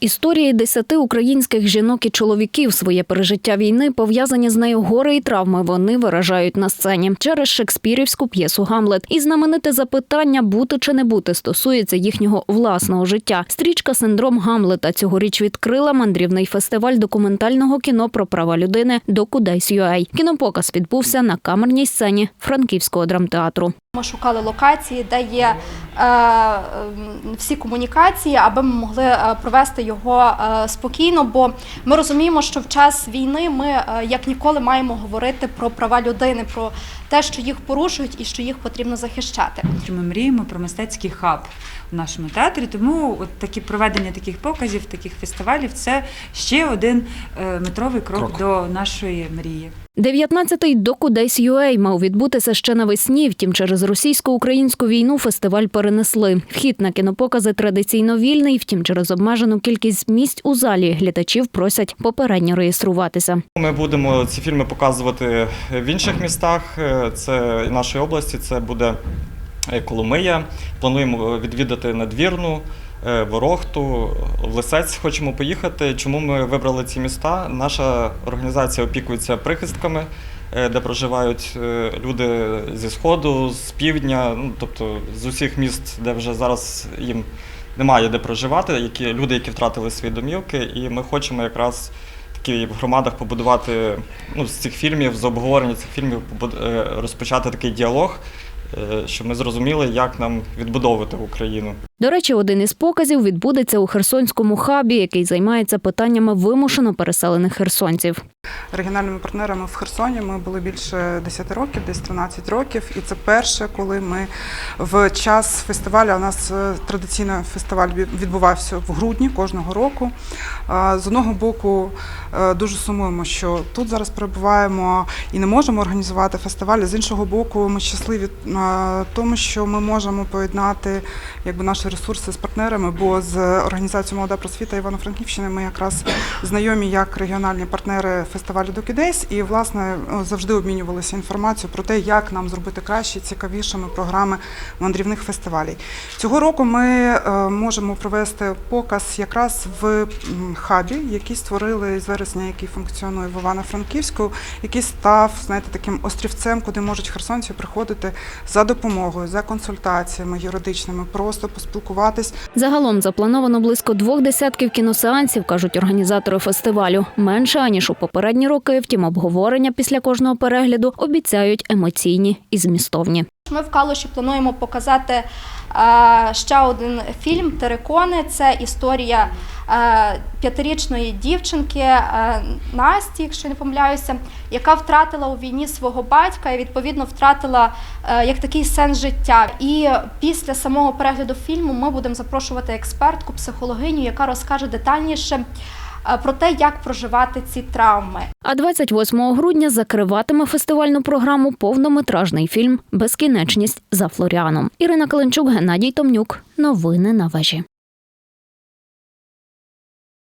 Історії десяти українських жінок і чоловіків своє пережиття війни пов'язані з нею гори і травми. Вони виражають на сцені через шекспірівську п'єсу Гамлет. І знамените запитання бути чи не бути стосується їхнього власного життя. Стрічка Синдром Гамлета цьогоріч відкрила мандрівний фестиваль документального кіно про права людини Докудайс.UA. Кінопоказ відбувся на камерній сцені Франківського драмтеатру. Ми шукали локації, де є е, е, всі комунікації, аби ми могли е, провести його е, спокійно. Бо ми розуміємо, що в час війни ми е, як ніколи маємо говорити про права людини, про те, що їх порушують і що їх потрібно захищати. ми мріємо про мистецький хаб в нашому театрі. Тому от такі проведення таких показів, таких фестивалів це ще один е, метровий крок, Крок. до нашої мрії. 19-й Докудайс.UA мав відбутися ще навесні. Втім, через російсько-українську війну фестиваль перенесли. Вхід на кінопокази традиційно вільний. Втім, через обмежену кількість місць у залі глядачів просять попередньо реєструватися. Ми будемо ці фільми показувати в інших містах. Це нашої області. Це буде е, Коломия. Плануємо відвідати надвірну. Е, Ворохту, в Лисець хочемо поїхати. Чому ми вибрали ці міста? Наша організація опікується прихистками, е, де проживають е, люди зі сходу, з півдня, ну тобто з усіх міст, де вже зараз їм немає де проживати, які люди, які втратили свої домівки, і ми хочемо якраз такі в громадах побудувати ну, з цих фільмів, з обговорення цих фільмів розпочати такий діалог, щоб ми зрозуміли, як нам відбудовувати Україну. До речі, один із показів відбудеться у Херсонському хабі, який займається питаннями вимушено переселених херсонців. Регіональними партнерами в Херсоні ми були більше 10 років, десь 13 років. І це перше, коли ми в час фестивалю, у нас е, традиційно фестиваль відбувався в грудні кожного року. З одного боку, е, дуже сумуємо, що тут зараз перебуваємо і не можемо організувати фестиваль. З іншого боку, ми щасливі е, тому, що ми можемо поєднати якби, наші ресурси з партнерами, бо з організацією Молода просвіта Івано-Франківщини ми якраз знайомі як регіональні партнери фестивалю Докідейс і власне завжди обмінювалися інформацією про те, як нам зробити краще, цікавішими програми мандрівних фестивалів. Цього року ми е, можемо провести показ якраз в хабі, який створили з вересня, який функціонує в Івано-Франківську, який став знаєте таким острівцем, куди можуть херсонці приходити за допомогою, за консультаціями юридичними, просто поспілкуватись Загалом заплановано близько двох десятків кіносеансів, кажуть організатори фестивалю. Менше аніж у попередні роки. Втім, обговорення після кожного перегляду обіцяють емоційні і змістовні. Ми в Калуші плануємо показати е, ще один фільм Терикони. Це історія е, п'ятирічної дівчинки е, Насті, якщо не помиляюся, яка втратила у війні свого батька і відповідно втратила як такий сенс життя. І після самого перегляду фільму ми будемо запрошувати експертку, психологиню, яка розкаже детальніше про те, як проживати ці травми. А 28 грудня закриватиме фестивальну програму повнометражний фільм Безкінечність за Флоріаном. Ірина Каленчук, Геннадій Томнюк. Новини на вежі.